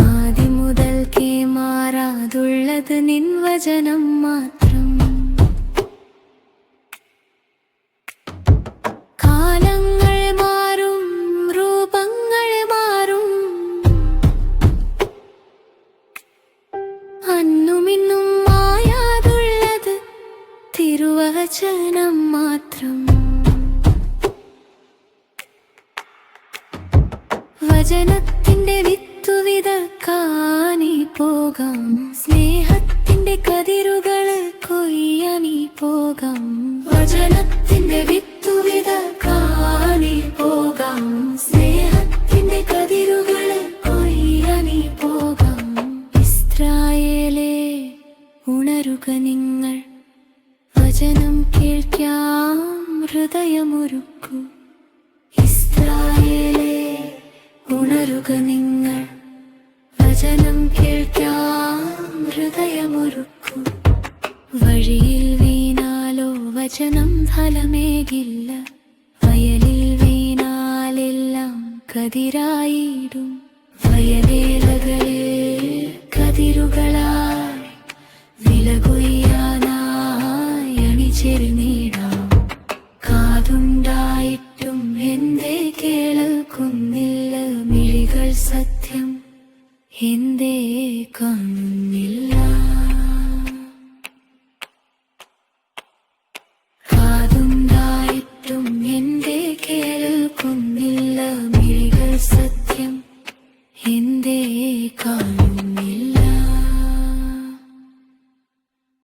ആദ്യം മുതൽക്കേ മാറാതുള്ളത് നിൻ വചനം മാത്രം. കാലങ്ങൾ മാറും രൂപങ്ങൾ മാറും. അന്നുമിന്നും മായാതുള്ളത് തിരുവചനം മാത്രം. വചനത്തിന്റെ വിത്തു പോകാം. സ്നേഹത്തിന്റെ കതിരുകൾ കൊയ്യാനി പോകാം. വചനത്തിന്റെ വിത്തുവിത കാണി പോകാം. സ്നേഹത്തിന്റെ കതിരുകൾ കൊയ്യാനി പോകാം. ഇസ്രായേലേ ഉണരുക നിങ്ങൾ. വചനം കേൾക്കാം ഹൃദയമൊരുക്കൂ. ഇസ്രായേലേ ഉണരുക നിങ്ങൾ വീണാലോ വചനം ഫലമേകില്ല. വയലിൽ വീണാലെല്ലാം കതിരായിടും. വയലേലകളിൽ കതിരുകളായി വിലകൊയ്യാനായി അണിചേർന്നിടാം കാതുണ്ടായിട്ടും എന്തേ കേൾക്കുന്നില്ല. മിഴികൾ സത്യം എന്തേ കാണുന്നില്ല mind